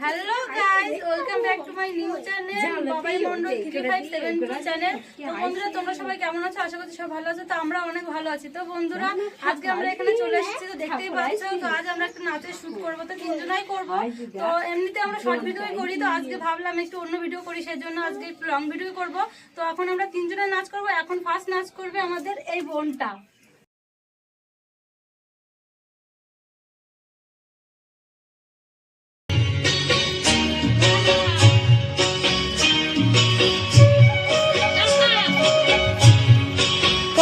Hello guys welcome back to my new channel Babai Mondal 3572 channel তো বন্ধুরা তোমরা সবাই কেমন আছো? আশা করছি সব ভালো আছো। তো আমরা অনেক ভালো আছি। তো বন্ধুরা আজকে আমরা এখানে চলে এসেছি তো দেখতেই পাচ্ছ তো আজ আমরা একটা নাচের শুট করব। তো তিনজনাই করব। তো এমনিতে আমরা শর্ট ভিডিওই করি তো আজকে ভাবলাম একটু অন্য ভিডিও করি সেই জন্য আজকে একটু লং ভিডিও করব। তো এখন আমরা তিনজনে নাচ করব। এখন ফার্স্ট নাচ করবে আমাদের এই বোনটা।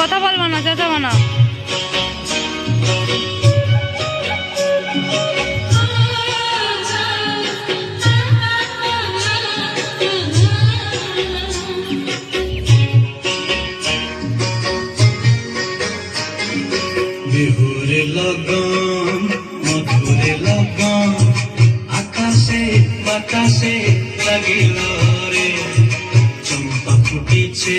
কথা বলব না চেঁচাবো না। বিহুরে লগন, মধুরে লগন, আকাশে বাতাসে লাগিল রে। চম্পা ফুটিছে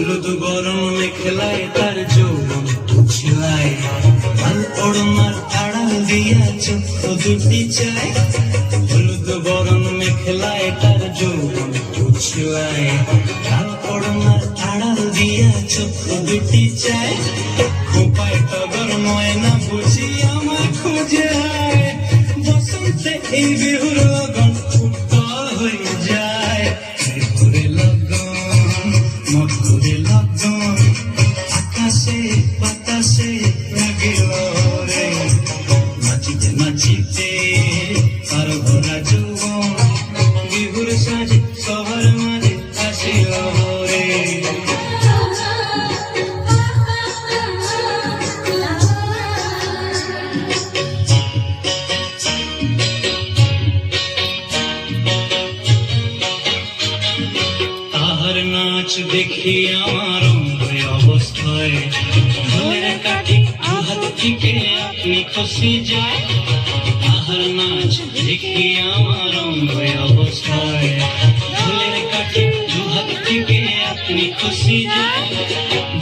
হলুদ গরম মেখলায় তার যৌবন ছিলায় লাল পড়নার আড়াল দিয়া চোখ দুটি চায়। হলুদ গরম মেখলায় তার যৌবন ছিলায় লাল পড়নার আড়াল দিয়া চোখ দুটি চায়। খোপায় টগর ময়না বুঝি আমার খুঁজে আয় বসন্তে এই বিহুর লগন নাচিতে আর ভরা যৌবন বিহুর সাজে সবার মাঝে নাচ দেখি আমার অঙ্গে অবস্থায়। কাঠি হাত থেকে আপনি যায়। তাহার নাচ দেখি আমার অঙ্গে অবস্থায়। ঢোলের কাঠি হাত থেকে আপনি খসে যায়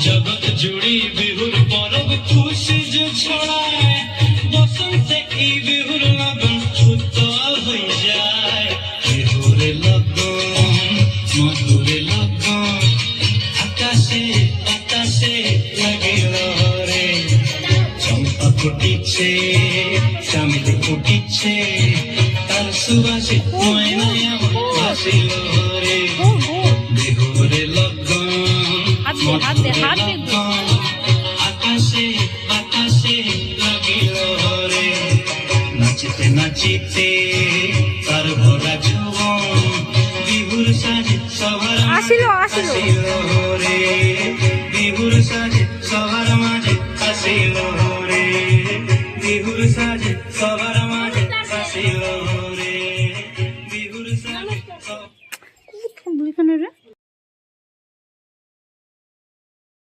জগৎ জুড়ি বিহুর পরব খুশি যে ছড়ায়। বসন্তে এই বিহুর লগন উত্তল হয়ে যায়। বিহুরে লগন, মধুরে লগন, আকাশে বাতাসে ফুটিছে চামেলি ফুটিছে তার সুবাসে ময়নায় আমার ভাসিল রে। বিহুরে লগন হাত হাত আকাশে বাতাসে লাগিল রে। নাচিতে নাচিতে তার ভরা যৌবন বিহুর সাজে সবার আসিল। আসিল রে।